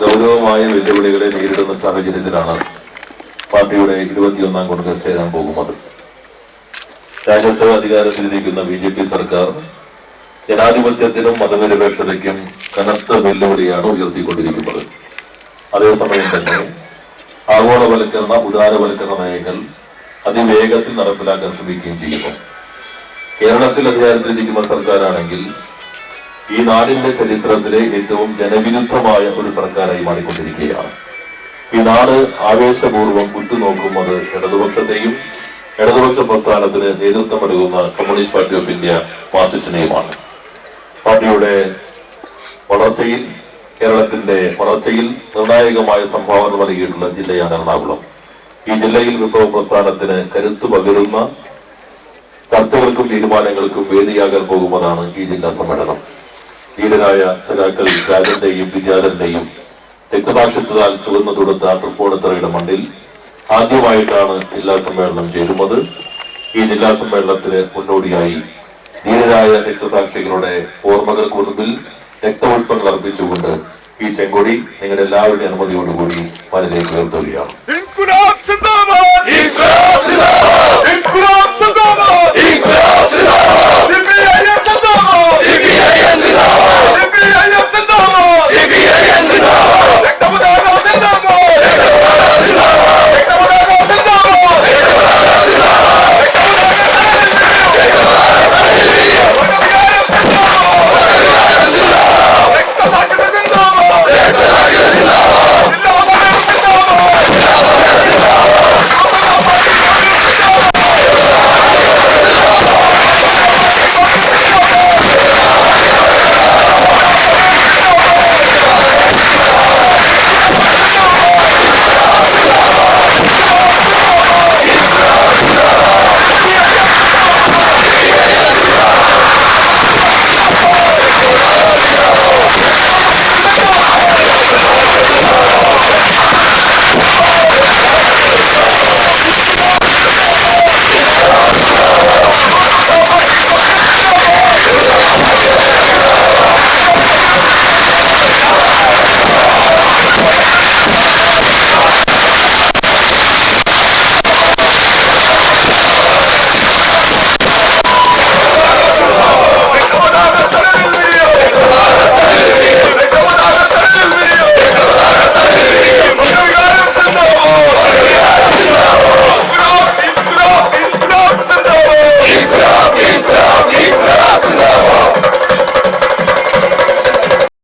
ഗൗരവമായ വെല്ലുവിളികളെ നേരിടുന്ന സാഹചര്യത്തിലാണ് പാർട്ടിയുടെ ഇരുപത്തിയൊന്നാം കോൺഗ്രസ് ചേരാൻ പോകുന്നത്. രാജ്യസഭ അധികാരത്തിലിരിക്കുന്ന ബി ജെ പി സർക്കാർ ജനാധിപത്യത്തിനും മതനിരപേക്ഷതയ്ക്കും കനത്ത വെല്ലുവിളിയാണ് ഉയർത്തിക്കൊണ്ടിരിക്കുന്നത്. അതേസമയം തന്നെ ആഗോളവൽക്കരണ ഉദാരവൽക്കരണ നയങ്ങൾ അതിവേഗത്തിൽ നടപ്പിലാക്കാൻ ശ്രമിക്കുകയും ചെയ്യുന്നു. കേരളത്തിൽ അധികാരത്തിലിരിക്കുന്ന സർക്കാരാണെങ്കിൽ ഈ നാടിന്റെ ചരിത്രത്തിലെ ഏറ്റവും ജനവിരുദ്ധമായ ഒരു സർക്കാരായി മാറിക്കൊണ്ടിരിക്കുകയാണ്. ഈ നാട് ആവേശപൂർവം ഉറ്റുനോക്കുന്നത് ഇടതുപക്ഷത്തെയും ഇടതുപക്ഷ പ്രസ്ഥാനത്തിന് നേതൃത്വം നൽകുന്ന കമ്മ്യൂണിസ്റ്റ് പാർട്ടി ഓഫ് ഇന്ത്യ മാർസിസ്റ്റിനെയുമാണ് പാർട്ടിയുടെ വളർച്ചയിൽ കേരളത്തിന്റെ വളർച്ചയിൽ നിർണായകമായ സംഭാവന നൽകിയിട്ടുള്ള ജില്ലയാണ് എറണാകുളം. ഈ ജില്ലയിൽ വിപ്ലവ പ്രസ്ഥാനത്തിന് കരുത്തു പകരുന്ന ചർച്ചകൾക്കും തീരുമാനങ്ങൾക്കും വേദിയാകാൻ പോകുന്നതാണ് ഈ ജില്ലാ സമ്മേളനം. ധീരരായ സഖാക്കൾ രാജന്റെയും വിചാരന്റെയും രക്തസാക്ഷിത്വത്താൽ ചുവന്നു തുടർത്ത തൃപ്പൂണിത്തറയുടെ മണ്ണിൽ ആദ്യമായിട്ടാണ് ജില്ലാ സമ്മേളനം ചേരുന്നത്. ഈ ജില്ലാ സമ്മേളനത്തിന് മുന്നോടിയായി ധീരരായ രക്തസാക്ഷികളുടെ ഓർമ്മകൾക്ക് മുൻപിൽ രക്തപുഷ്പങ്ങൾ അർപ്പിച്ചുകൊണ്ട് ഈ ചെങ്കൊടി നിങ്ങളുടെ എല്ലാവരുടെയും അനുമതിയോടുകൂടി മനിലേക്ക് ഉയർത്തുകയാണ്.